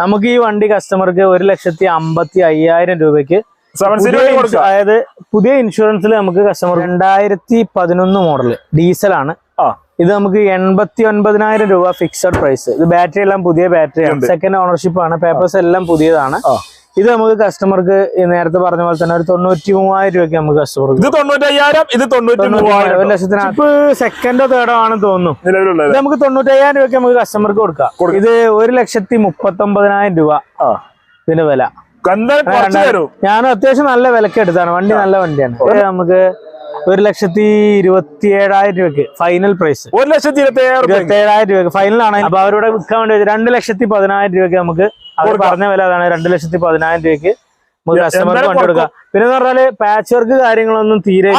നമുക്ക് ഈ വണ്ടി കസ്റ്റമർക്ക് ഒരു ലക്ഷത്തി അമ്പത്തി അയ്യായിരം രൂപയ്ക്ക് അതായത് പുതിയ ഇൻഷുറൻസിൽ നമുക്ക് കസ്റ്റമർ രണ്ടായിരത്തി പതിനൊന്ന് മോഡൽ ഡീസലാണ് ആ. ഇത് നമുക്ക് എൺപത്തി ഒൻപതിനായിരം രൂപ ഫിക്സഡ് പ്രൈസ് ഇത് ബാറ്ററി എല്ലാം പുതിയ ബാറ്ററിയാണ് ഉണ്ട്. സെക്കൻഡ് ഓണർഷിപ്പ് ആണ്. പേപ്പേഴ്സ് എല്ലാം പുതിയതാണ്. ഇത് നമുക്ക് കസ്റ്റമർക്ക് നേരത്തെ പറഞ്ഞ പോലെ തന്നെ ഒരു തൊണ്ണൂറ്റി മൂവായിരം രൂപയ്ക്ക് നമുക്ക് കസ്റ്റമർക്ക് ഇത് തൊണ്ണൂറ്റയ്യായിരം ഇത് തൊണ്ണൂറ്റി ഒരു മൂവായിരം ലക്ഷത്തിനകത്ത് സെക്കൻഡോ തേർഡോ ആണെന്ന് തോന്നുന്നു. ഇത് നമുക്ക് തൊണ്ണൂറ്റയ്യായിരം രൂപയ്ക്ക് നമുക്ക് കസ്റ്റമർക്ക് കൊടുക്കാം. ഇത് ഒരു ലക്ഷത്തി മുപ്പത്തി ഒമ്പതിനായിരം രൂപ ഇതിന്റെ വില. ഞാൻ അത്യാവശ്യം നല്ല വിലക്ക് എടുത്താണ്. വണ്ടി നല്ല വണ്ടിയാണ്. നമുക്ക് ഒരു ലക്ഷത്തി ഇരുപത്തി ഏഴായിരം രൂപയ്ക്ക് ഫൈനൽ പ്രൈസ് ഒരു ലക്ഷത്തി ഇരുപത്തി ഏഴായിരം രൂപയ്ക്ക്. ഫൈനലാണ് അപ്പൊ അവരോട് വിൽക്കാൻ വേണ്ടി രണ്ട് ലക്ഷത്തി പതിനായിരം രൂപയ്ക്ക് നമുക്ക് അവർ. പറഞ്ഞ വില അതാണ് രണ്ട് ലക്ഷത്തി പതിനായിരം രൂപയ്ക്ക് നമുക്ക് കസ്റ്റമർക്ക് കൊടുക്കാം. പിന്നെ പറഞ്ഞാൽ പാച്ച് വർക്ക് കാര്യങ്ങളൊന്നും തീരെ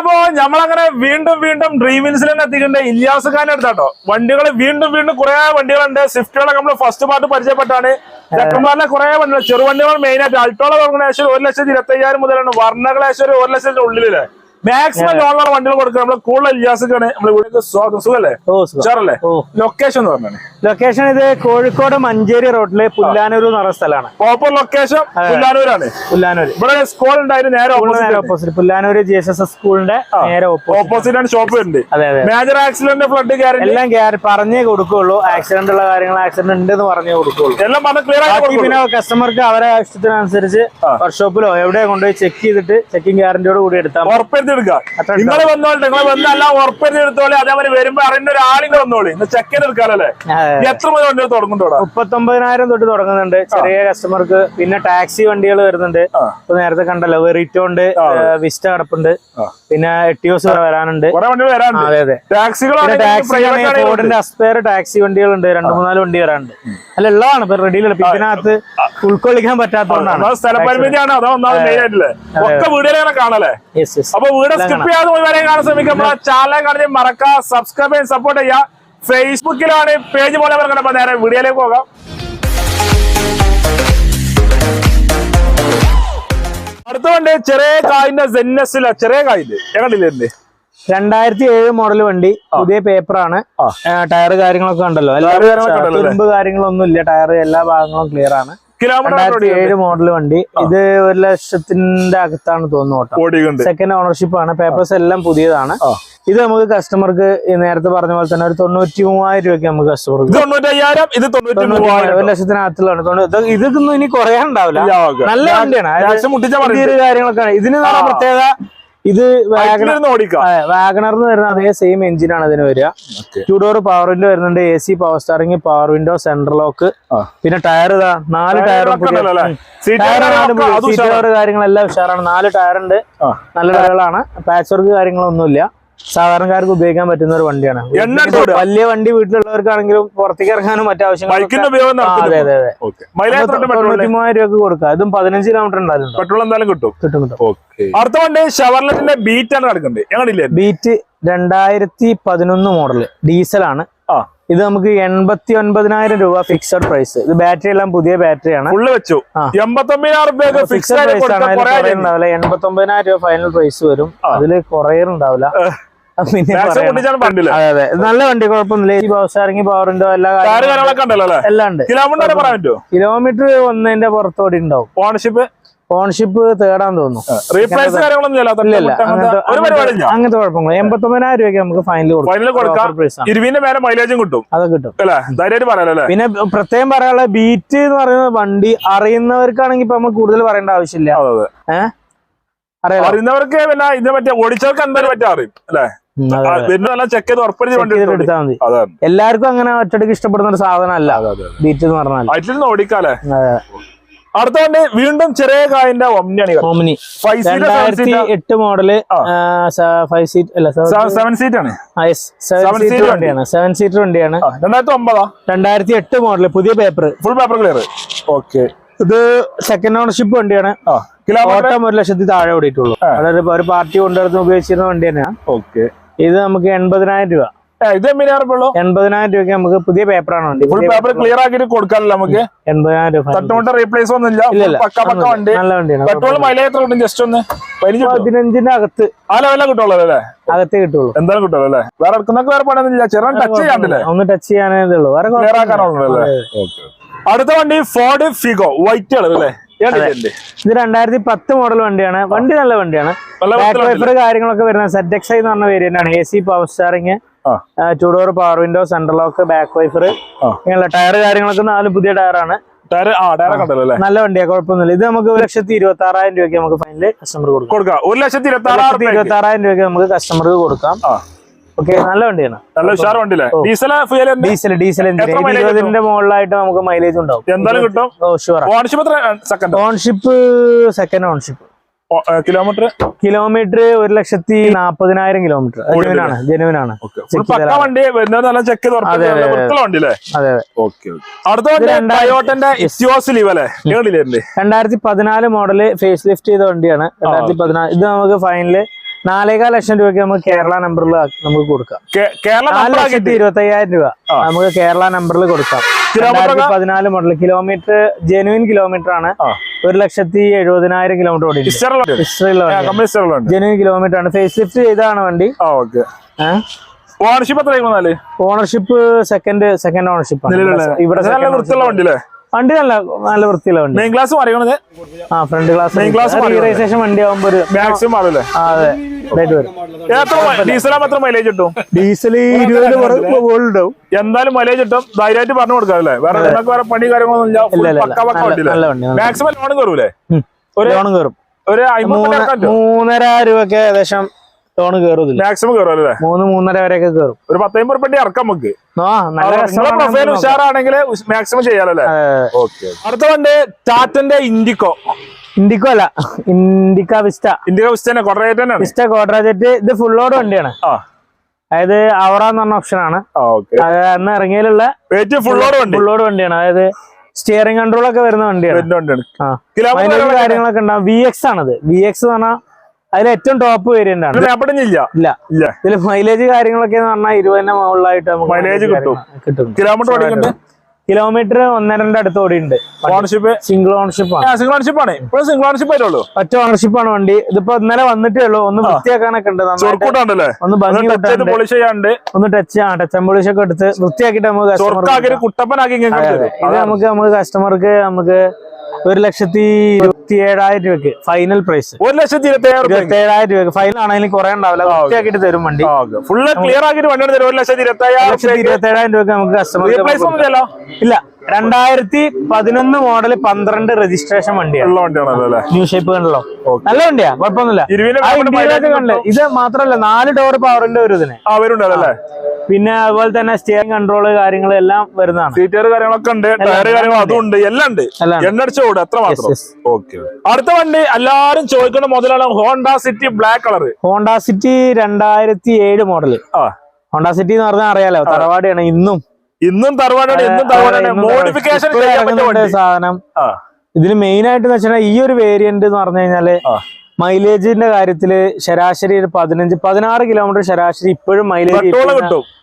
അപ്പോ നമ്മളങ്ങനെ വീണ്ടും വീണ്ടും ഡ്രീമിൻസിൽ തന്നെ എത്തിക്കണ്ടേ ഇല്ലാസ് ഖാൻ എടുത്താട്ടോ. വണ്ടികൾ വീണ്ടും വീണ്ടും കുറെ വണ്ടികളുണ്ട്. സ്വിഫ്റ്റുകളൊക്കെ നമ്മൾ ഫസ്റ്റ് പാർട്ട് പരിചയപ്പെട്ടാണ്. ചെക്കന്മാരിലെ കുറെ വണ്ടികൾ ചെറുവണ്ടികൾ മെയിൻ ആയിട്ട്. അൾട്ടോള ഏകദേശം ഒരു ലക്ഷത്തി ഇരുപത്തി അയ്യായിരം മുതലാണ് വർണകൾ ഏകദേശം ഒരു ഒരു ലക്ഷത്തിന്റെ ഉള്ളിലല്ലേ? മാക്സിമം ലോണുള്ള വണ്ടികൾ കൊടുക്കുക. നമ്മൾ കൂടുതൽ ഇവിടെ സ്വാഗതം. സുഖല്ലേ. ലൊക്കേഷൻ എന്ന് ലൊക്കേഷൻ ഇത് കോഴിക്കോട് മഞ്ചേരി റോഡിലെ പുല്ലാനൂർ എന്ന് പറഞ്ഞ സ്ഥലമാണ്. Proper location പുല്ലാനൂരാണ്. പുല്ലാനൂർ ഇവിടെ സ്കൂൾ ഉണ്ടായിരുന്നു നേരെ opposite Pullanur G S S സ്കൂളിന്റെ നേരെ ഓപ്പോസിറ്റ് ആണ്. ഷോപ്പ് ഉണ്ട്. മേജർ ആക്സിഡന്റ് ഫ്ലഡ് ഗ്യാരണ്ടി എല്ലാം പറഞ്ഞേ കൊടുക്കുള്ളൂ. ആക്സിഡന്റ് ഉള്ള കാര്യങ്ങൾ ആക്സിഡന്റ് ഉണ്ട് എന്ന് പറഞ്ഞേ കൊടുക്കുള്ളൂ. എല്ലാം പറഞ്ഞ ക്ലിയർ ആക്കി പിന്നെ കസ്റ്റമർക്ക് അവരെ ഇഷ്ടത്തിനനുസരിച്ച് വർക്ക്ഷോപ്പിലോ എവിടെ കൊണ്ടുപോയി ചെക്ക് ചെയ്തിട്ട് ചെക്കിംഗ് ഗ്യാരണ്ടിയോട് കൂടി എടുത്താൽ എടുക്കുക നിങ്ങൾ വന്നോളൂ നിങ്ങൾ വന്ന് എല്ലാം എടുത്തോളി അതേപോലെ വരുമ്പോ അറിയുന്ന ഒരാളിങ്ങൾ വന്നോളി. ഇന്ന് ചെക്ക് ചെയ്ത് എടുക്കാനല്ലേ എത്ര മുതൽ തുടങ്ങുന്നുണ്ടോ മുപ്പത്തൊമ്പതിനായിരം തൊട്ട് തുടങ്ങുന്നുണ്ട്. ചെറിയ കസ്റ്റമർക്ക് പിന്നെ ടാക്സി വണ്ടികൾ വരുന്നുണ്ട്. ഇപ്പൊ നേരത്തെ കണ്ടല്ലോ വെറിറ്റോ ഉണ്ട് വിസ്റ്റ കിടപ്പുണ്ട്. പിന്നെ എട്ടിയോസ് വരാനുണ്ട്. അതെ അതെ. ടാക്സികളാണ് ടാക്സി ഫോർഡിന്റെ അസ്പയർ ടാക്സി വണ്ടികളുണ്ട്. രണ്ടു മൂന്നാൽ വണ്ടി വരാനുണ്ട്. അല്ല ഉള്ളതാണ് ഇപ്പൊ റെഡിയിലുള്ള ഇതിനകത്ത് ഉൾക്കൊള്ളിക്കാൻ പറ്റാത്തതുകൊണ്ടാണ് സ്ഥലപരിമിതിയാണ്. അതോ ഒന്നാമത് മെയിൻ ആയിട്ടില്ലേ ഒക്കെ കാണല്ലേ അപ്പൊ വീട് സ്കിപ്പ് ചെയ്യാതെ പോയി വരെ കാണാൻ ശ്രമിക്കുമ്പോൾ ചാനൽ കാണുന്നത് മറക്കുക സബ്സ്ക്രൈബ് ചെയ്യാൻ സപ്പോർട്ട് ചെയ്യുക. ഫേസ്ബുക്കിലാണ് പേജ് പോലെ പറഞ്ഞപ്പോൾ നേരെ വീഡിയോയിലേക്ക് പോകാം. അടുത്തുകൊണ്ട് ചെറിയ കായിന്റെ ജെന്നസില ചെറിയ കായിൽ. എങ്ങനെയില്ലേ രണ്ടായിരത്തി ഏഴ് മോഡൽ വണ്ടി. പുതിയ പേപ്പറാണ്. ടയർ കാര്യങ്ങളൊക്കെ ഉണ്ടല്ലോ. എല്ലാ കാര്യങ്ങളൊന്നും ഇല്ല ടയർ എല്ലാ ഭാഗങ്ങളും ക്ലിയർ ആണ്. കിലോമീറ്റർ ഏഴ് മോഡൽ വണ്ടി. ഇത് ഒരു ലക്ഷത്തിന്റെ അകത്താണ് തോന്നുന്നു സെക്കൻഡ് ഓണർഷിപ്പ് ആണ്. പേപ്പേഴ്സ് എല്ലാം പുതിയതാണ്. ഇത് നമുക്ക് കസ്റ്റമർക്ക് നേരത്തെ പറഞ്ഞ പോലെ തന്നെ ഒരു തൊണ്ണൂറ്റി മൂവായിരം രൂപയ്ക്ക് നമുക്ക് കസ്റ്റമർക്ക് തൊണ്ണൂറ്റയ്യായിരം ഇത് ഒരു ലക്ഷത്തിനകത്തുള്ളതാണ്. ഇത് ഇതൊന്നും ഇനി കുറയാനുണ്ടാവില്ല. ഉണ്ടാവില്ല. നല്ല വണ്ടിയാണ്. കാര്യങ്ങളൊക്കെ ആണ്. ഇതിന് പ്രത്യേക പ്രത്യേകത ഇത് വാഗണറിന് വരുന്ന അതേ സെയിം എഞ്ചിനാണ് ഇതിന് വരിക. Okay. ഡോർ പവർ വിൻഡോ വരുന്നുണ്ട് A C power steering power window central lock പിന്നെ ടയർ ഇതാ നാല് ടയറും ടയർ കാര്യങ്ങളെല്ലാം ഉഷാറാണ്. നാല് ടയർ ഉണ്ട്. നല്ല ടയറുകളാണ് പാച്ച് വർക്ക് കാര്യങ്ങളൊന്നുമില്ല. സാധാരണക്കാർക്ക് ഉപയോഗിക്കാൻ പറ്റുന്ന ഒരു വണ്ടിയാണ്. വലിയ വണ്ടി വീട്ടിലുള്ളവർക്കാണെങ്കിലും പുറത്തേക്ക് ഇറങ്ങാനും ഉപയോഗം അതെ അതെ അതെ. തൊണ്ണൂറ്റി മൂവായിരം രൂപക്ക് കൊടുക്കാം ഇതും പതിനഞ്ച് കിലോമീറ്റർ ഉണ്ടായിരുന്നു പെട്രോൾ എന്തായാലും കിട്ടും. കിട്ടും കിട്ടും. അടുത്ത വണ്ടി ഷവർലെറ്റിന്റെ ബീറ്റ് ആണ് കിടക്കുന്നത് ബീറ്റ് രണ്ടായിരത്തി പതിനൊന്ന് മോഡൽ ഡീസലാണ് ഇത് നമുക്ക് എൺപത്തി ഒൻപതിനായിരം രൂപ ഫിക്സഡ് പ്രൈസ് ഇത് ബാറ്ററി എല്ലാം പുതിയ ബാറ്ററി ആണ്. ഫുള്ള് വെച്ചു. എൺപത്തൊമ്പതിനായിരം ഫിക്സഡ് പ്രൈസ് ആണ്. അതിൽ എൺപത്തി ഒമ്പതിനായിരം രൂപ ഫൈനൽ പ്രൈസ് വരും. അതിൽ കുറയുണ്ടാവില്ല പിന്നെ അതെ അതെ. നല്ല വണ്ടി കുഴപ്പമൊന്നുമില്ല. ഈ പവർ ഉണ്ടോ പവറിന്റെ എല്ലാ കാര്യങ്ങളൊക്കെ എല്ലാം ഉണ്ട്. കിലോമീറ്റർ ഒന്നതിന്റെ പുറത്തോടി ഉണ്ടാവും. ഓണർഷിപ്പ് ഓണർഷിപ്പ് തേടാൻ തോന്നുന്നു. അങ്ങനത്തെ കുഴപ്പമില്ല എൺപത്തൊമ്പതിനായിരം രൂപയ്ക്ക് നമുക്ക് ഫൈനൽ കൊടുക്കാം. മൈലേജും കിട്ടും. അത് കിട്ടും. പിന്നെ പ്രത്യേകം പറയാനുള്ള ബീറ്റ് എന്ന് പറയുന്ന വണ്ടി അറിയുന്നവർക്കാണെങ്കിൽ ഇപ്പൊ നമുക്ക് കൂടുതൽ പറയേണ്ട ആവശ്യമില്ല. ഏഹ് അറിയുന്നവർക്ക് പിന്നെ ഇതിനെ പറ്റിയ ഓടിച്ചവർക്ക് എന്തായാലും പറ്റാ അറിയും അല്ലേ? ചെക്ക് ചെയ്ത് ഉറപ്പിച്ച് വണ്ടി Check എടുത്താൽ മതി. എല്ലാവർക്കും അങ്ങനെ ഒറ്റയ്ക്ക് ഇഷ്ടപ്പെടുന്ന ഒരു സാധനമല്ല ബീറ്റ് എന്ന് പറഞ്ഞാൽ അതിൽ ഓടിക്കാലേ. അടുത്ത വണ്ടി വീണ്ടും ചെറിയ കായന്റെ ഒമ്നിയാണ് രണ്ടായിരത്തി എട്ട് മോഡൽ ഫൈവ് സീറ്റ് അല്ല സെവൻ സീറ്റ് ആണ്. സെവൻ സീറ്റ് വണ്ടിയാണ്. സെവൻ സീറ്റ് വണ്ടിയാണ്. രണ്ടായിരത്തി ഒമ്പതാ രണ്ടായിരത്തി എട്ട് മോഡൽ പുതിയ paper full paper clear okay ഇത് സെക്കൻഡ് ഓണർഷിപ്പ് വണ്ടിയാണ്. ഓട്ടം ഒരു ലക്ഷത്തി താഴെ ഓടിയിട്ടുള്ളൂ. അതായത് ഒരു പാർട്ടി കൊണ്ടുവരുന്ന ഉപയോഗിച്ചിരുന്ന വണ്ടി തന്നെയാണ് ഓക്കെ ഇത് നമുക്ക് എൺപതിനായിരം രൂപ. ഇത് എമ്മിനാറുള്ളൂ എൺപതിനായിരം രൂപയ്ക്ക് നമുക്ക് പുതിയ പേപ്പറാണ് വണ്ടി ഫുൾ പേപ്പർ ക്ലിയർ ആക്കിയിട്ട് കൊടുക്കാനല്ലോ നമുക്ക്? എൺപതിനായിരം രൂപ തട്ടുമുട്ട റീപ്ലേസ് ഒന്നും ഇല്ല ഇല്ല ഇല്ല. പക്ക പക്ക വണ്ടി. നല്ല വണ്ടിയാണ്. പെട്രോൾ മൈലേജ് കിട്ടും ജസ്റ്റ് ഒന്ന്? പതിനഞ്ചിന്റെ അകത്ത്. ആ ലെവലാണ് കിട്ടുള്ളൂ അല്ലേ? അകത്തേ കിട്ടുള്ളൂ. എന്തായാലും കിട്ടുള്ളൂ അല്ലേ? വേറെ എടുക്കുന്നൊക്കെ വേറെ പണിയൊന്നുമില്ല ചെറിയ ടച്ച് ചെയ്യാണ്ടല്ലേ? ഒന്ന് ടച്ച് ചെയ്യാനേ ഉള്ളൂ. വേറെ ക്ലിയർ ആക്കാനുള്ളൂ അല്ലേ. അടുത്ത വണ്ടി ഫോർഡ് ഫിഗോ വൈറ്റ് കളർ അല്ലേ? ഇത് രണ്ടായിരത്തി പത്ത് മോഡൽ വണ്ടിയാണ്. വണ്ടി നല്ല വണ്ടിയാണ്. ബാക്ക് വൈഫർ കാര്യങ്ങളൊക്കെ വരുന്നത് സെറ്റ് എക്സ് എന്ന് പറഞ്ഞ വേരിയന്റ് ആണ്. A C power steering ചൂടോർ two door power window central lock back wiper. ഇങ്ങനെയുള്ള ടയർ കാര്യങ്ങളൊക്കെ നാല് പുതിയ ടയറാണ് നല്ല വണ്ടിയാ കുഴപ്പമൊന്നുമില്ല. ഇത് നമുക്ക് ഒരു ലക്ഷത്തി ഇരുപത്തി ആറായിരം രൂപയ്ക്ക് നമുക്ക് ഫൈനൽ കസ്റ്റമർ കൊടുക്കാം. ഒരു ലക്ഷത്തി ഇരുപത്തി ആറായിരം രൂപയ്ക്ക് നമുക്ക് കസ്റ്റമർക്ക് കൊടുക്കാം. ഓക്കെ. നല്ല വണ്ടിയാണ് നല്ല ഉഷാർ വണ്ടിയില്ലേ? ഡീസൽ ഡീസൽ ഡീസൽ ഇരുപതിന്റെ മുകളിലായിട്ട് നമുക്ക് മൈലേജ് ഉണ്ടാവും. എന്തായാലും കിട്ടും? ഓ ഷുവർ ഓണർഷിപ്പ് എത്ര second ownership second ownership kilometre kilometre ഒരു ലക്ഷത്തി നാപ്പതിനായിരം കിലോമീറ്റർ ജനുവിനാണ് പക്ക വണ്ടി വരുന്നത് ചെക്ക് രണ്ടായിരത്തി പതിനാല് മോഡൽ ഫേസ് ലിഫ്റ്റ് ചെയ്ത വണ്ടിയാണ്. രണ്ടായിരത്തി പതിനാല് ഇത് നമുക്ക് ഫൈനൽ നാലേകാൽ ലക്ഷം രൂപയ്ക്ക് നമുക്ക് കേരള നമ്പറിൽ നമുക്ക് കൊടുക്കാം. കേരള ലക്ഷത്തി ഇരുപത്തി അയ്യായിരം രൂപ നമുക്ക് കേരള നമ്പറിൽ കൊടുക്കാം. രണ്ടായിരത്തി പതിനാല് മോഡൽ കിലോമീറ്റർ ജെനുവിൻ കിലോമീറ്റർ ആണ്. ഒരു ലക്ഷത്തി എഴുപതിനായിരം കിലോമീറ്റർ ഓടി ജെനുവിൻ കിലോമീറ്റർ ആണ്. ഫേസ് ലിഫ്റ്റ് ചെയ്താണ് വണ്ടി. Ownership ownership second second ownership ആണ്. ഇവിടെ വണ്ടി നല്ല നല്ല വൃത്തിയുള്ള വണ്ടി. മെയിൻ മറിയണത് ആ ഫ്രണ്ട് ഗ്ലാസ് മെയിൻ റീറൈസേഷൻ വണ്ടി. ഒരു മാക്സിമം ആണല്ലേ ആ, അതെ. എത്ര മൈലേജ് കിട്ടും? ഡീസൽ ഇരുപതിന് ഉണ്ടാവും എന്തായാലും മൈലേജ് കിട്ടും. ധൈര്യമായിട്ട് പറഞ്ഞു കൊടുക്കാം അല്ലേ? വേറെ നിങ്ങൾക്ക് വേറെ പണി കാര്യങ്ങളൊന്നും മാക്സിമം ലോൺ കയറൂലേ ഒരു ലോൺ കയറും ഒരു മൂന്നര രൂപയൊക്കെ ഏകദേശം ലോൺ കയറുന്നില്ല മാക്സിമം കേറും അല്ലേ മൂന്ന് മൂന്നര വരെയൊക്കെ കേറും. ഒരു പത്തമ്പത് റുപ്യ ഇറക്കാം നമുക്ക്. പ്രൊഫൈൽ ഉഷാറാണെങ്കിൽ മാക്സിമം ചെയ്യാലല്ലേ അടുത്ത വണ്ടി ടാറ്റന്റെ ഇൻഡിക്കോ ഇൻഡിക്കോ അല്ല ഇൻഡിക്ക വിസ്റ്റ ഇൻഡിക്ക തന്നെയാണ്. വിസ്റ്റ കോട്രാജറ്റ് ഇത് ഫുൾ ലോഡ് വണ്ടിയാണ്. അതായത് അവറ എന്ന് പറഞ്ഞ ഓപ്ഷൻ ആണ്. അന്ന് ഇറങ്ങിയിലുള്ള ഫുൾ ലോഡ് വണ്ടിയാണ്. അതായത് സ്റ്റിയറിംഗ് കൺട്രോൾ ഒക്കെ വരുന്ന വണ്ടിയാണ്. കാര്യങ്ങളൊക്കെ ഉണ്ടാവും. വി എക്സ് ആണത്. വി എക്സ് എന്ന് പറഞ്ഞാൽ അതിൽ ഏറ്റവും ടോപ്പ് വേരിയന്റ് ആണ്. ഇല്ല. ഇല്ല. ഇതിൽ മൈലേജ് കാര്യങ്ങളൊക്കെ എന്ന് പറഞ്ഞാൽ ഇരുപതിന്റെ മുകളിലായിട്ട് നമുക്ക് മൈലേജ് കിട്ടും. കിട്ടും. കിലോമീറ്റർ കിലോമീറ്റർ ഒന്നരന്റെ അടുത്ത് ഓടിയുണ്ട് ഓണർഷിപ്പ് സിംഗിൾ ഓണർഷിപ്പ് ആണ്. സിംഗിൾ ഓണർഷിപ്പ് ആണ്. ഇപ്പോഴും സിംഗിൾ ഓണർഷിപ്പ് ആയിട്ടുള്ളൂ ഒറ്റ ഓണർഷിപ്പ് ആണ് വണ്ടി. ഇതിപ്പോ ഇന്നലെ വന്നിട്ടേ ഉള്ളൂ. ഒന്ന് വൃത്തിയാക്കാനൊക്കെ ഉണ്ട് ഒന്ന് ഭംഗി ടച്ച് പോളിഷ് ചെയ്യാണ്ട്. ഒന്ന് ടച്ച് ആ ടച്ച് പോളിഷ് ഒക്കെ എടുത്ത് വൃത്തിയാക്കിട്ട് നമുക്ക് കുട്ടപ്പനാക്കി. ഇത് നമുക്ക് നമുക്ക് കസ്റ്റമർക്ക് നമുക്ക് ഒരു ലക്ഷത്തി ഇരുപത്തി ഏഴായിരം രൂപക്ക് ഫൈനൽ പ്രൈസ് ഒരു ലക്ഷത്തി ഇരുപത്തി ഏഴായിരം രൂപക്ക് ഫൈനൽ ആണെങ്കിലും കുറെ ഉണ്ടാവില്ല തരും വണ്ടി. ഫുള്ള് ക്ലിയർ ആക്കിട്ട് വണ്ടി ഒരു ലക്ഷത്തി ഇരുപത്തി ഏഴായിരം രൂപക്ക് നമുക്ക് കസ്റ്റമർ ഇല്ല. രണ്ടായിരത്തി പതിനൊന്ന് മോഡൽ പന്ത്രണ്ട് രജിസ്ട്രേഷൻ വണ്ടിയാണ്. ന്യൂ ഷേപ്പ് കണ്ടല്ലോ. നല്ല വണ്ടിയാ കുഴപ്പമൊന്നുമില്ല? ഇത് മാത്രല്ല നാല് ഡോർ പവറിന്റെ ഒരു ഇതിന്. പിന്നെ അതുപോലെ തന്നെ സ്റ്റിയറിംഗ് കൺട്രോൾ കാര്യങ്ങൾ എല്ലാം വരുന്നതാണ്. സീറ്റർ കാര്യങ്ങളൊക്കെ ഉണ്ട് ടയർ കാര്യങ്ങൾ അതും ഉണ്ട് എല്ലാം ഉണ്ട്. എണ്ണടിച്ച ഓട് അത്ര മാത്രം. ഓക്കെ അടുത്ത വണ്ടി എല്ലാരും ചോദിക്കുന്ന മുതലാണ് Honda City black colour Honda City രണ്ടായിരത്തി ഏഴ് മോഡൽ ആ. ഹോണ്ട സിറ്റി എന്ന് പറഞ്ഞാൽ അറിയാലോ തറവാടിയാണ് ഇന്നും. ഇന്നും തറവാടാണ് ഇന്നും തറവാടാണ്. മോഡിഫിക്കേഷൻ സാധനം. ആ. ഇതിൽ മെയിൻ ആയിട്ട് വെച്ചാൽ ഈ ഒരു വേരിയന്റ് എന്ന് പറഞ്ഞു കഴിഞ്ഞാൽ മൈലേജിന്റെ കാര്യത്തിൽ ശരാശരി ഒരു പതിനഞ്ച് പതിനാറ് കിലോമീറ്റർ ശരാശരി ഇപ്പോഴും മൈലേജ്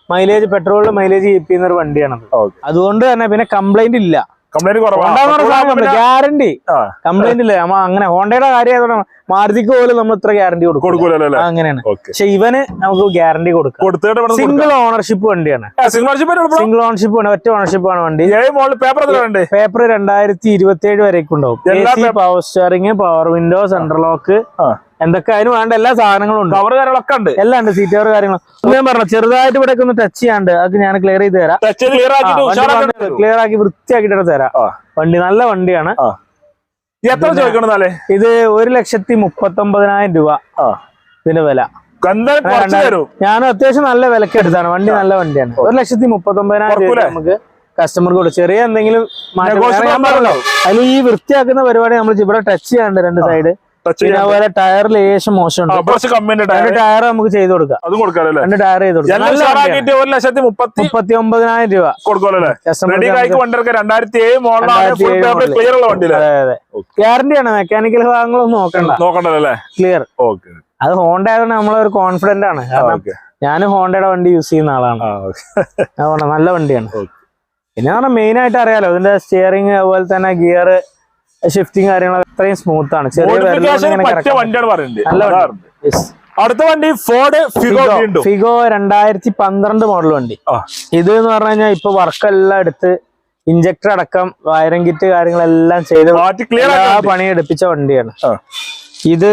മൈലേജ് പെട്രോളിൽ മൈലേജ് ചെയ്യുന്ന ഒരു വണ്ടിയാണ് അതുകൊണ്ട് തന്നെ പിന്നെ കംപ്ലൈന്റ് ഇല്ല. കംപ്ലൈന്റ് കുറവാണ് ഗ്യാരണ്ടി കംപ്ലൈന്റ് ഇല്ല? നമ്മ അങ്ങനെ ഹോണ്ടയുടെ കാര്യം മാർജിക്ക് മാരുതിക്ക് പോലും നമ്മൾ ഇത്ര ഗ്യാരണ്ടി കൊടുക്കും അങ്ങനെയാണ്. പക്ഷെ ഇവന് നമുക്ക് ഗ്യാരണ്ടി കൊടുക്കാം. സിംഗിൾ ഓണർഷിപ്പ് വണ്ടിയാണ്. സിംഗിൾ ഓണർഷിപ്പ് ആണ് ഒറ്റ ഓണർഷിപ്പ് ആണ് വണ്ടി. പേപ്പർ പേപ്പർ രണ്ടായിരത്തി ഇരുപത്തി ഏഴ് വരേക്കുണ്ടാവും power steering power window central lock എന്തൊക്കെ അതിന് വേണ്ട എല്ലാ സാധനങ്ങളും ഉണ്ട്. കവർ കാര്യങ്ങളൊക്കെ ഉണ്ട്. എല്ലാം ഉണ്ട് സീറ്റ് കവർ കാര്യങ്ങളും. ഞാൻ പറഞ്ഞു ചെറുതായിട്ട് ഇവിടെ ഒന്ന് ടച്ച് ചെയ്യാണ്ട് അത് ഞാൻ ക്ലിയർ ചെയ്ത് തരാം. ക്ലിയർ ആക്കി വൃത്തിയാക്കിട്ട് തരാം. വണ്ടി നല്ല വണ്ടിയാണ്. എത്ര ചോദിക്കണേ ഇത് ഒരു ലക്ഷത്തി മുപ്പത്തി ഒമ്പതിനായിരം രൂപ ഇതിന്റെ വില. ഞാൻ അത്യാവശ്യം നല്ല വിലക്ക് എടുത്താണ്. വണ്ടി നല്ല വണ്ടിയാണ്. ഒരു ലക്ഷത്തി മുപ്പത്തി ഒമ്പതിനായിരം രൂപ? നമുക്ക് കസ്റ്റമർക്ക് കൊടുക്കും ചെറിയ എന്തെങ്കിലും മാറ്റം അതിൽ ഈ വൃത്തിയാക്കുന്ന പരിപാടി നമ്മൾ ഇവിടെ ടച്ച് ചെയ്യാണ്ട് രണ്ട് സൈഡ് പിന്നെ അതുപോലെ ടയർ ലേശം മോശമുണ്ട്. ടയർ നമുക്ക് ചെയ്ത് കൊടുക്കാം. അതും കൊടുക്കാം രണ്ട് ടയർ ചെയ്ത് കൊടുക്കാം. ഒരു ലക്ഷത്തി മുപ്പത്തി മുപ്പത്തി ഒമ്പതിനായിരം രൂപ. കൊടുക്കുമല്ലോ കസ്റ്റമർ റെഡി കായ്ക്ക് വണ്ടിയൊക്കെ രണ്ടായിരത്തി മോഡലാണ് ഫുൾ 2007 ക്ലിയർ ഉള്ള വണ്ടി അതെ അതെ. ഗ്യാരണ്ടിയാണ് മെക്കാനിക്കൽ ഭാഗങ്ങളൊന്നും നോക്കണ്ട. നോക്കണ്ടല്ലേ ക്ലിയർ ഓക്കെ അത് ഹോണ്ട ആയതുകൊണ്ട് നമ്മളൊരു കോൺഫിഡന്റ് ആണ്. ഞാൻ ഹോണ്ടയുടെ വണ്ടി യൂസ് ചെയ്യുന്ന ആളാണ്. അതുകൊണ്ട് നല്ല വണ്ടിയാണ്. പിന്നെ പറഞ്ഞാൽ മെയിൻ ആയിട്ട് അറിയാലോ ഇതിന്റെ സ്റ്റിയറിംഗ് അതുപോലെ തന്നെ ഗിയർ ഷിഫ്റ്റിംഗ് കാര്യങ്ങളൊക്കെ അത്രയും സ്മൂത്ത് ആണ്. ചെറിയ വണ്ടിയാണ് പറയുന്നത്. നല്ല. അടുത്ത വണ്ടി ഫോർഡ് ഫിഗോ ഫിഗോ രണ്ടായിരത്തി പന്ത്രണ്ട് മോഡൽ വണ്ടി. ഇത് എന്ന് പറഞ്ഞു കഴിഞ്ഞാൽ ഇപ്പൊ വർക്കെല്ലാം എടുത്ത് ഇഞ്ചക്ടർ അടക്കം വയറിംഗ് കിറ്റ് കാര്യങ്ങളെല്ലാം ചെയ്ത് മാറ്റി ക്ലിയർ എല്ലാ ആക്കി പണി എടുപ്പിച്ച വണ്ടിയാണ്. ഇത്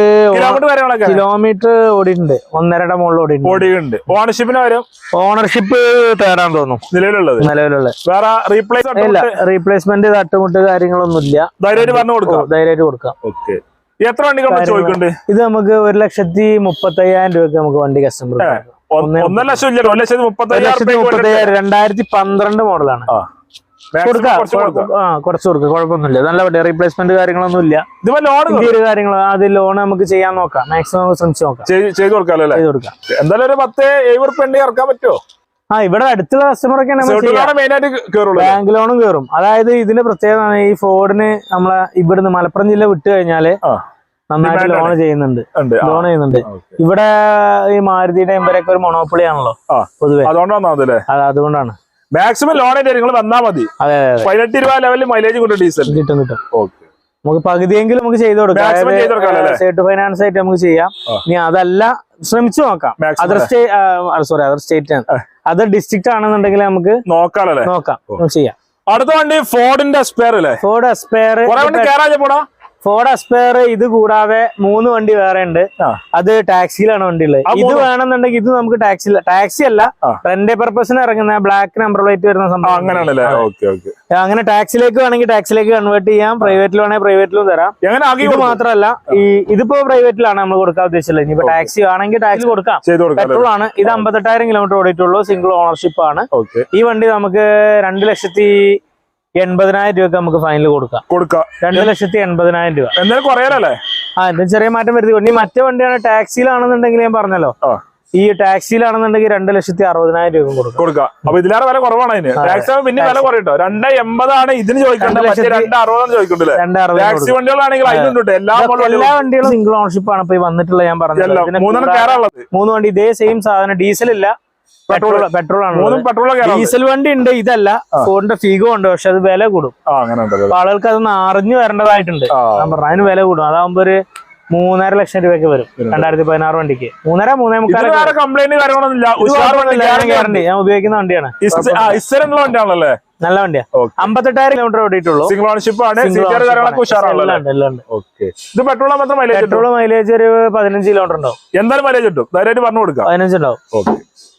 കിലോമീറ്റർ ഓടിയിട്ടുണ്ട്. ഒന്നരയുടെ മുകളിൽ ഓടിയിട്ടുണ്ട്. ഓടിയുണ്ട് ഓണർഷിപ്പിന് വരും ഓണർഷിപ്പ് തേടാൻ തോന്നും. നിലവിലുള്ളത്. നിലവിലുള്ളത്. വേറെ റീപ്ലേസ് ഇല്ല റീപ്ലേസ്മെന്റ് തട്ടുമുട്ട് കാര്യങ്ങളൊന്നും ഇല്ല ധൈര്യമായിട്ട് പറഞ്ഞു കൊടുക്കാം. ധൈര്യമായിട്ട് കൊടുക്കാം. ഓക്കെ എത്ര വണ്ടികൾ ചോദിക്കുന്നുണ്ട്? ഇത് നമുക്ക് ഒരു ലക്ഷത്തി മുപ്പത്തി അയ്യായിരം രൂപയ്ക്ക് നമുക്ക് വണ്ടി കസ്റ്റമർ ഒന്ന്- ഒന്നര ലക്ഷം ഇല്ല ഒരു ലക്ഷത്തി മുപ്പത്തി ഒരു ലക്ഷത്തി മുപ്പത്തി അയ്യായിരം രണ്ടായിരത്തി പന്ത്രണ്ട് മോഡലാണ് കൊടുക്കാം കുറച്ച് കൊടുക്കാം. ആ കുറച്ച് കൊടുക്കാം. കുഴപ്പമൊന്നുമില്ല. നല്ല വണ്ടി റീപ്ലേസ്മെന്റ് കാര്യങ്ങളൊന്നും ഇല്ല ഇതിപ്പോ ലോൺ ഇന്ത്യയിൽ കാര്യങ്ങൾ അത് ലോൺ നമുക്ക് ചെയ്യാൻ നോക്കാം. മാക്സിമം നമുക്ക് ശ്രമിച്ചു നോക്കാം. ചെയ്ത് കൊടുക്കാമല്ലോ അല്ലേ? ചെയ്ത് കൊടുക്കാം. എന്തായാലും ഒരു പത്ത് എഴുപത് റുപ്യ ഇറക്കാൻ പറ്റുമോ? ആ ഇവിടെ അടുത്തുള്ള കയറുള്ളൂ ബാങ്ക് ലോണും കയറും അതായത് ഇതിന്റെ പ്രത്യേകത ഈ ഫോർഡിന് നമ്മളെ ഇവിടുന്ന് മലപ്പുറം ജില്ല വിട്ടു കഴിഞ്ഞാൽ. നന്നായിട്ട് ലോൺ ചെയ്യുന്നുണ്ട്. ലോൺ ചെയ്യുന്നുണ്ട്. ഇവിടെ ഈ മാരുതിയുടെ എമ്പരൊക്കെ ഒരു മൊണോപ്പൊളി ആണല്ലോ. പൊതുവെ. അതുകൊണ്ടാണ്. മാക്സിമം ലോൺ ആയിട്ട് നിങ്ങൾ വന്നാൽ മതി. പതിനെട്ട് രൂപ ലെവലിൽ മൈലേജ് കൊണ്ട് ഡീസൽ കിട്ടും കിട്ടും. ഓക്കെ നമുക്ക് പകുതിയെങ്കിലും നമുക്ക് ചെയ്ത് കൊടുക്കാം? സ്റ്റേറ്റ് ഫൈനാൻസ് ആയിട്ട് നമുക്ക് ചെയ്യാം. ഇനി അതല്ല ശ്രമിച്ചു നോക്കാം. Other state sorry other state ആണ്. അതർ ഡിസ്ട്രിക്ട് ആണെന്നുണ്ടെങ്കിൽ നമുക്ക് നോക്കാം നോക്കാം. ചെയ്യാം. അടുത്ത വണ്ടി ഫോർഡിന്റെ സ്പെയർ അല്ലേ? ഫോർഡ് സ്പെയർ കുറെ വണ്ടി പോടാ. ഫോർഡ് അസ്പയർ ഇത് കൂടാതെ മൂന്ന് വണ്ടി വേറെ ഉണ്ട്. അത് ടാക്സിയിലാണ് വണ്ടി ഉള്ളത് ഇത് വേണമെന്നുണ്ടെങ്കിൽ ഇത് നമുക്ക് ടാക്സി ടാക്സി അല്ല. റെന്റ് പർപ്പസിന് ഇറങ്ങുന്ന ബ്ലാക്ക് നമ്പർ പ്ലേറ്റ് വരുന്ന സംഭവം. അങ്ങനെയാണല്ലേ? അങ്ങനെ ടാക്സിലേക്ക് വേണമെങ്കിൽ ടാക്സിലേക്ക് കൺവേർട്ട് ചെയ്യാം. പ്രൈവറ്റിൽ വേണമെങ്കിൽ പ്രൈവറ്റിലും തരാം. ഇത് മാത്രമല്ല ഈ ഇതിപ്പോ പ്രൈവറ്റിലാണ് നമ്മൾ കൊടുക്കാൻ ഉദ്ദേശിച്ചത്. ഇനി ടാക്സി വേണമെങ്കിൽ ടാക്സി കൊടുക്കാം. പെട്രോൾ ആണ്. ഇത് അമ്പത്തെട്ടായിരം കിലോമീറ്റർ ഓടിയിട്ടുള്ളൂ സിംഗിൾ ഓണർഷിപ്പ് ആണ്. ഈ വണ്ടി നമുക്ക് രണ്ട് ലക്ഷത്തി എൺപതിനായിരം രൂപക്ക് നമുക്ക് ഫൈനൽ കൊടുക്കാം. കൊടുക്കാം. രണ്ട് ലക്ഷത്തി എൺപതിനായിരം രൂപ. എന്തായാലും കുറയാലല്ലേ? ആ എന്തും ചെറിയ മാറ്റം വരുത്തി ഇനി മറ്റേ വണ്ടിയാണ് ടാക്സിയിലാണെന്നുണ്ടെങ്കിൽ ഞാൻ പറഞ്ഞല്ലോ. ഈ ടാക്സിയിലാണെന്നുണ്ടെങ്കിൽ രണ്ട് ലക്ഷത്തി അറുപതിനായിരം രൂപ കൊടുക്കാം. കൊടുക്കാം. അപ്പൊ ഇതിലേറെ വില കുറവാണ് അതിന്. ടാക്സി പിന്നെ വില കുറയട്ടോ? രണ്ട് എൺപതാണ് ഇതിന് ചോദിക്കേണ്ടത്. രണ്ട് അറുപതാണ് ചോദിക്കണ്ടല്ലേ ടാക്സി വണ്ടികളാണെങ്കിൽ അതിനുണ്ട് ട്ടോ. എല്ലാ എല്ലാ വണ്ടികളും സിംഗിൾ ഓണർഷിപ്പ് ആണ്. ഇപ്പൊ വന്നിട്ടുള്ള ഞാൻ പറഞ്ഞത് മൂന്ന് വണ്ടി ഇതേ സെയിം സാധനം. ഡീസൽ ഇല്ല. പെട്രോൾ പെട്രോൾ ആണ് പെട്രോൾ ഡീസൽ വണ്ടി ഉണ്ട് ഇതല്ല. ഫോണിന്റെ ഫീഗോ ഉണ്ട് പക്ഷെ അത് വില കൂടും. ആളുകൾക്ക് അതൊന്ന് അറിഞ്ഞു വരേണ്ടതായിട്ടുണ്ട്. അതിന് വില കൂടും. അതാകുമ്പോ ഒരു മൂന്നര ലക്ഷം രൂപയ്ക്ക് വരും രണ്ടായിരത്തി പതിനാറ് വണ്ടിക്ക്. മൂന്നര മൂന്നേ വേറെ കംപ്ലൈന്റ് കാര്യങ്ങളൊന്നും ഞാൻ ഉപയോഗിക്കുന്ന വണ്ടിയാണ്. നല്ല വണ്ടിയാ. അമ്പത്തെട്ടായിരം കിലോമീറ്റർ ഓടിയിട്ടുള്ളൂ. സിംഗിൾ ഓണർഷിപ്പ് ആണ് ഇത് പെട്രോൾ മാത്രം മൈലേജ് കിട്ടും? പെട്രോൾ മൈലേജ് ഒരു പതിനഞ്ച് കിലോമീറ്റർ ഉണ്ടാവും. എന്തായാലും മൈലേജ് കിട്ടും. ധൈര്യമായിട്ട് പറഞ്ഞു കൊടുക്കാം. പതിനഞ്ച് ഉണ്ടാവും. ഓക്കെ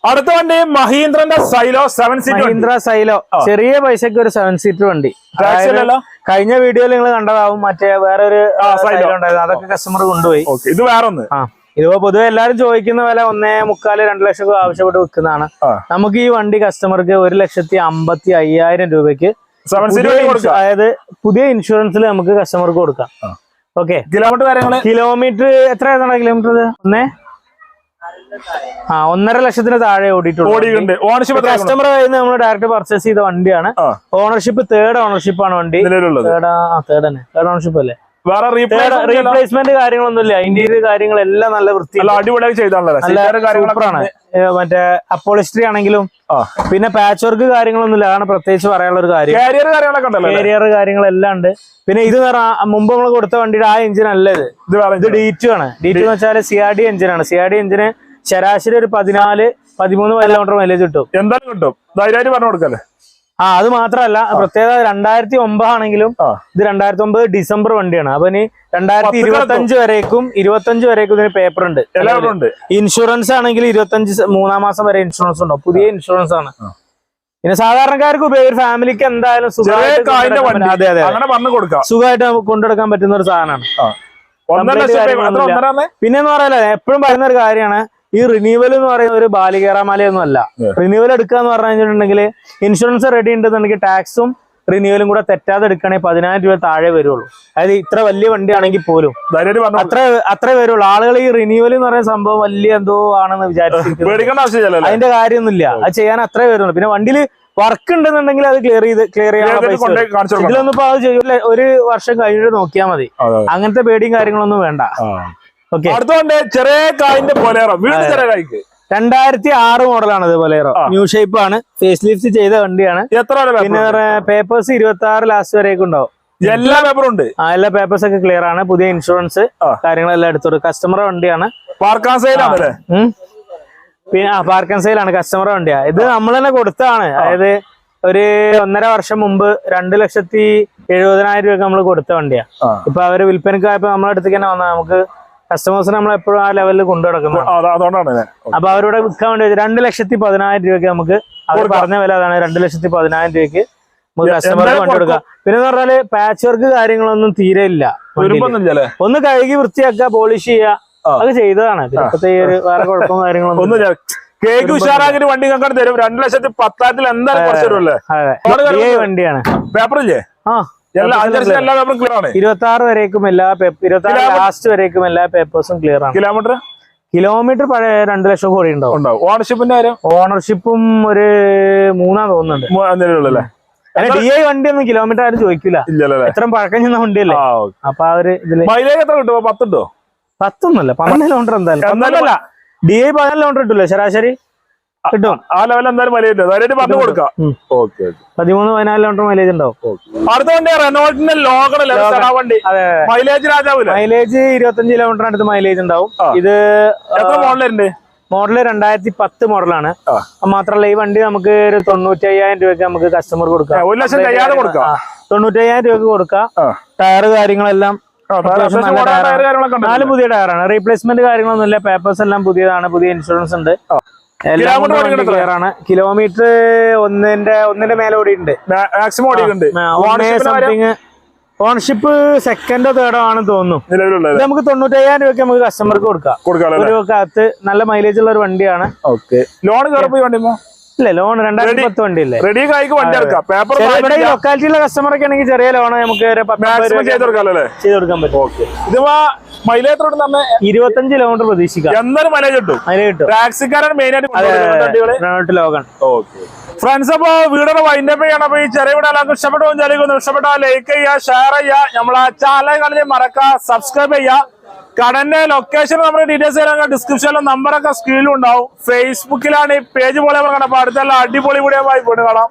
അടുത്ത വണ്ടി മഹീന്ദ്രന്റെ Xylo seven seat Mahindra Xylo. ചെറിയ പൈസക്ക് ഒരു സെവൻ സീറ്റർ വണ്ടി. കഴിഞ്ഞ വീഡിയോയിൽ നിങ്ങൾ കണ്ടതാവും മറ്റേ വേറെ ഒരു. സൈലോ. ഉണ്ടായിരുന്നു അതൊക്കെ കസ്റ്റമർ കൊണ്ടുപോയി. ഇത് വേറെ ഒന്ന് ഇതിപ്പോ പൊതുവെ എല്ലാരും ചോദിക്കുന്ന വില ഒന്നേ മുക്കാൽ രണ്ട് ലക്ഷം രൂപ ആവശ്യപ്പെട്ട് വിൽക്കുന്നതാണ്. നമുക്ക് ഈ വണ്ടി കസ്റ്റമർക്ക് ഒരു ലക്ഷത്തി അമ്പത്തി അയ്യായിരം രൂപയ്ക്ക് അതായത് പുതിയ ഇൻഷുറൻസിൽ നമുക്ക് കസ്റ്റമർക്ക് കൊടുക്കാം. ഓക്കെ കിലോമീറ്റർ കാര്യങ്ങൾ? കിലോമീറ്റർ എത്ര ഏതാണ് കിലോമീറ്റർ ഒന്നേ? ആ ഒന്നര ലക്ഷത്തിന് താഴെ ഓടിയിട്ടുണ്ട്. ഓണർഷിപ്പ് കസ്റ്റമർ ആയിരുന്നു നമ്മൾ ഡയറക്റ്റ് പർച്ചേസ് ചെയ്ത വണ്ടിയാണ്. ഓണർഷിപ്പ് തേർഡ് ഓണർഷിപ്പ് ആണ് വണ്ടി. തേർഡ് തേർഡ് തന്നെ. തേർഡ് ഓണർഷിപ്പ് അല്ലേ? വേറെ റീപ്ലേസ്മെന്റ് കാര്യങ്ങളൊന്നുമില്ല. ഇന്റീരിയർ കാര്യങ്ങളെല്ലാം നല്ല വൃത്തി അടിപൊളിയായി ചെയ്താണല്ലോ. സൂപ്പറാണ് മറ്റേ അപ്പോളിസ്ട്രി ആണെങ്കിലും പിന്നെ പാച്ച് വർക്ക് കാര്യങ്ങളൊന്നുമില്ല. അതാണ് പ്രത്യേകിച്ച് പറയാനുള്ള ഒരു കാര്യം. കാരിയർ കാര്യങ്ങളൊക്കെ ഉണ്ടല്ലോ കാരിയർ കാര്യങ്ങളെല്ലാം ഉണ്ട്. പിന്നെ ഇത് മുമ്പ് നമ്മൾ കൊടുത്ത വണ്ടിയുടെ ആ എഞ്ചിൻ അല്ല ഇത്. ഇത് ഡി ടു ആണ്. ഡി ടു എന്ന് വെച്ചാൽ സി ആർ ഡി എഞ്ചിനാണ് സി ആർ ഡി എഞ്ചിന് ശരാശരി ഒരു പതിനാല് പതിമൂന്ന് കിലോമീറ്റർ മൈലേജ് കിട്ടും. എന്തായാലും കിട്ടും. ധൈര്യമായിട്ട് പറഞ്ഞു കൊടുക്കല്ലേ? ആ അത് മാത്രമല്ല പ്രത്യേകത രണ്ടായിരത്തി ഒമ്പതാണെങ്കിലും ആണെങ്കിലും ഇത് രണ്ടായിരത്തി ഒമ്പത് ഡിസംബർ വണ്ടിയാണ്. അപ്പൊ ഇനി രണ്ടായിരത്തി പത്ത് ഇരുപത്തി അഞ്ച് വരേക്കും ഇരുപത്തി വരേക്കും ഇതിന് പേപ്പർ ഉണ്ട്. ഇൻഷുറൻസ് ആണെങ്കിൽ ഇരുപത്തഞ്ച് മൂന്നാം മാസം വരെ ഇൻഷുറൻസ് ഉണ്ടോ പുതിയ ഇൻഷുറൻസ് ആണ് പിന്നെ സാധാരണക്കാർക്ക് ഉപയോഗ ഫാമിലിക്ക് എന്തായാലും സുഖമായിട്ട് കൊണ്ടുനടക്കാൻ പറ്റുന്ന- സുഖമായിട്ട് കൊണ്ടെടുക്കാൻ പറ്റുന്ന ഒരു സാധനമാണ്. ആ. ഒന്നര ലക്ഷം രൂപ എത്ര കാര്യങ്ങളൊന്നുമില്ല. ഒന്നര പിന്നെ എന്ന് പറയല്ലേ എപ്പോഴും പറയുന്ന ഒരു കാര്യമാണ്. ഈ റിന്യൂവൽ എന്ന് പറയുന്ന ഒരു ബാലികേറാമാലയൊന്നും അല്ല. റിന്യൂവൽ എടുക്കുക എന്ന് പറഞ്ഞു കഴിഞ്ഞിട്ടുണ്ടെങ്കിൽ ഇൻഷുറൻസ് റെഡി ഉണ്ടെന്നുണ്ടെങ്കിൽ ടാക്സും റിന്യൂവലും കൂടെ തെറ്റാതെ എടുക്കുകയാണെങ്കിൽ പതിനായിരം രൂപ താഴെ വരുള്ളൂ. അതായത് ഇത്ര വലിയ വണ്ടിയാണെങ്കിൽ പോലും. അത്ര അത്ര വരുള്ളൂ. ആളുകൾ ഈ റിന്യൂവൽ എന്ന് പറയുന്ന സംഭവം വലിയ എന്തോ ആണെന്ന് വിചാരിച്ചിരിക്കുന്നത് ആവശ്യമില്ലല്ലോ അതിന്റെ കാര്യമൊന്നുമില്ല. അത് ചെയ്യാൻ അത്രേ വരുള്ളൂ പിന്നെ വണ്ടിയിൽ വർക്ക് ഉണ്ടെന്നുണ്ടെങ്കിൽ അത് ക്ലിയർ ചെയ്ത് ക്ലിയർ ചെയ്യാൻ കൊടുക്കണം. ഇതിലൊന്നും ഇപ്പൊ അത് ചെയ്യൂല. ഒരു വർഷം കഴിഞ്ഞിട്ട് നോക്കിയാൽ മതി. അങ്ങനത്തെ പേടിയും കാര്യങ്ങളൊന്നും വേണ്ട. ആ. ഓക്കെ. അടുത്ത വണ്ടി ചെറിയ കായിന്റെ പൊലേറോ വീണ്ടും ചെറിയ കായ്ക്ക്. രണ്ടായിരത്തി ആറ് മോഡലാണ് ഇത് പൊലേറോ ന്യൂ ഷേപ്പ് ആണ്. ഫേസ് ലിഫ്റ്റ് ചെയ്ത വണ്ടിയാണ്. എത്ര പിന്നെ പേപ്പേഴ്സ് ഇരുപത്തി ആറ് ലാസ്റ്റ് വരെയൊക്കെ ഉണ്ടാവും. എല്ലാ പേപ്പറും ഉണ്ട്. ആ എല്ലാ പേപ്പേഴ്സ് ഒക്കെ ക്ലിയർ ആണ്. പുതിയ ഇൻഷുറൻസ് കാര്യങ്ങളെല്ലാം എടുത്തോളൂ. കസ്റ്റമർ വണ്ടിയാണ്. പാർക്കാൻ ഉം. പിന്നെ ആ പാർക്കൻ സെയിലാണ് കസ്റ്റമർ വണ്ടിയാ. ഇത് നമ്മൾ തന്നെ കൊടുത്താണ്. അതായത് ഒരു ഒന്നര വർഷം മുമ്പ് രണ്ടു ലക്ഷത്തി എഴുപതിനായിരം രൂപ നമ്മൾ കൊടുത്ത വണ്ടിയാ. ഇപ്പൊ അവർ വിൽപ്പനക്കായപ്പോ നമ്മളെ അടുത്തേക്ക് തന്നെ വന്നാൽ നമുക്ക് കസ്റ്റമേഴ്സിനെ നമ്മൾ എപ്പോഴും ആ ലെവലിൽ കൊണ്ടു നടക്കുന്നത് അതുകൊണ്ടാണ് അപ്പൊ അവരോട് വിൽക്കാൻ വേണ്ടി രണ്ട് ലക്ഷത്തി പതിനായിരം രൂപയ്ക്ക് നമുക്ക് അവർ പറഞ്ഞ വില അതാണ്. രണ്ട് ലക്ഷത്തി പതിനായിരം രൂപയ്ക്ക് നമുക്ക് കസ്റ്റമർക്ക് കൊണ്ടു കൊടുക്കാം. പിന്നെ പറഞ്ഞാൽ പാച്ച് വർക്ക് കാര്യങ്ങളൊന്നും തീരെ ഇല്ല ഒന്ന് കഴുകി വൃത്തിയാക്കുക പോളിഷ് ചെയ്യുക. അത് ചെയ്തതാണ്. ഇപ്പത്തെ ഈ ഒരു വേറെ കുഴപ്പം കാര്യങ്ങളൊന്നും കേക്ക് ഉഷാറാക്കിട്ട് വണ്ടി കണ്ടു തരും. രണ്ട് ലക്ഷത്തി പത്തായിരത്തിൽ എന്തായാലും കുറച്ച് തരുമല്ലേ. വണ്ടിയാണ്. പേപ്പർ ഇല്ലേ ആ. ഇരുപത്തി ആറ് വരേക്കും എല്ലാ ഇരുപത്തി ആറ് ലാസ്റ്റ് വരേക്കും എല്ലാ പേപ്പേഴ്സും ക്ലിയർ ആണ്. കിലോമീറ്റർ? കിലോമീറ്റർ പഴയ രണ്ടു ലക്ഷം കോടി ഉണ്ടാവും. ഓണർഷിപ്പിന്റെ കാര്യം? ഓണർഷിപ്പും ഒരു മൂന്നാം തോന്നുന്നുണ്ട്. ഡി ഐ വണ്ടി ഒന്നും കിലോമീറ്റർ ആരും ചോദിക്കില്ല എത്ര പഴക്കം ചെന്ന വണ്ടിയല്ലേ? അപ്പൊ ആ ഒരു ഇതിൽ മൈലേജ് എത്ര കിട്ടുമോ പത്തുണ്ടോ പത്തൊന്നല്ല പന്ത്രണ്ട് കിലോമീറ്റർ എന്തായാലും. ഡി ഐ പതിനാല് കിലോമീറ്റർ കിട്ടൂല ശരാശരി? കിട്ടും. ആ ലെവൽ എന്തായാലും മൈലേജ് ഉണ്ട്. ധൈര്യമായിട്ട് പറഞ്ഞു കൊടുക്കാം. ഓക്കെ പതിമൂന്ന് പതിനാല് കിലോമീറ്റർ മൈലേജ് ഉണ്ടാവും. അടുത്ത വണ്ടി റെനോൾട്ടിന്റെ ലോഗണല്ലേ? ലോഗൺ. വണ്ടി. മൈലേജ് രാജാവില്ലേ? മൈലേജ് ഇരുപത്തഞ്ച് കിലോമീറ്റർ അടുത്ത് മൈലേജ് ഉണ്ടാവും. ഇത് എത്ര മോഡലുണ്ട്? മോഡൽ രണ്ടായിരത്തി പത്ത് മോഡലാണ്. മാത്രല്ല ഈ വണ്ടി നമുക്ക് ഒരു തൊണ്ണൂറ്റി അയ്യായിരം രൂപയ്ക്ക് നമുക്ക് കസ്റ്റമർ കൊടുക്കാം. ഒരു ലക്ഷം കൊടുക്കാം. തൊണ്ണൂറ്റി അയ്യായിരം രൂപയ്ക്ക് കൊടുക്കാം. ടയർ കാര്യങ്ങളെല്ലാം നാല് പുതിയ ടയറാണ് റീപ്ലേസ്മെന്റ് കാര്യങ്ങളൊന്നുമില്ല. പേപ്പേഴ്സ് എല്ലാം പുതിയതാണ്. പുതിയ ഇൻഷുറൻസ് ഉണ്ട്. ആണ്. കിലോമീറ്റർ ഒന്നിന്റെ ഒന്നിന്റെ മേലെ ഓടിയിട്ടുണ്ട്. മാക്സിമം സംതിങ് ഓണർഷിപ്പ് സെക്കൻഡോ തേർഡോ ആണെന്ന് തോന്നുന്നു. നമുക്ക് തൊണ്ണൂറ്റയ്യായിരം രൂപയ്ക്ക് നമുക്ക് കസ്റ്റമർക്ക് കൊടുക്കാം. ഒരു അകത്ത് നല്ല മൈലേജ് ഉള്ള ഒരു വണ്ടിയാണ്. ഓക്കെ. ലോൺ വണ്ടി ഇല്ല ലോൺ രണ്ടായിരത്തി പത്ത് വണ്ടിയില്ലേ? റെഡി കായ്ക്ക് വണ്ടി ഇറക്കാം പേപ്പർ ഇവിടെ ലൊക്കാലിറ്റിയിലെ കസ്റ്റമർ ഒക്കെ ആണെങ്കിൽ ചെറിയ ലോൺ നമുക്ക് ചെയ്ത് കൊടുക്കാൻ പറ്റും. മൈലേജ് തന്നെ ഇരുപത്തഞ്ച് കിലോമീറ്റർ പ്രതീക്ഷിക്കാം. എന്നാലും മൈലേജ് കിട്ടും. അതിന് കിട്ടും. ടാക്സിക്കാരാണ് മെയിൻ ആയിട്ട് കൊണ്ടുവരുന്നത് വണ്ടികൾ? റെനോൾട്ട് ലോഗൺ ഫ്രണ്ട്സ് അപ്പോ വീടിന്റെ വൈൻഡപ്പ് ചെയ്യണം. അപ്പൊ ഈ ചെറിയ വീട് എല്ലാവർക്കും ഇഷ്ടപ്പെട്ടു വിചാരിക്കുന്നു. ഇഷ്ടപ്പെട്ട ലൈക്ക് ചെയ്യുക ഷെയർ ചെയ്യുക. നമ്മളെ ചാനൽ കളിൽ മറക്കുക സബ്സ്ക്രൈബ് ചെയ്യുക. കടന്റെ ലൊക്കേഷൻ നമ്മുടെ ഡീറ്റെയിൽസ് തരാൻ ഡിസ്ക്രിപ്ഷനിലും നമ്പറൊക്കെ സ്ക്രീനിലും ഉണ്ടാവും. ഫേസ്ബുക്കിലാണ് ഈ പേജ് പോലെ കാണാം. അപ്പൊ അടുത്തുള്ള അടിപൊളി കൂടിയ വീട് കാണാം.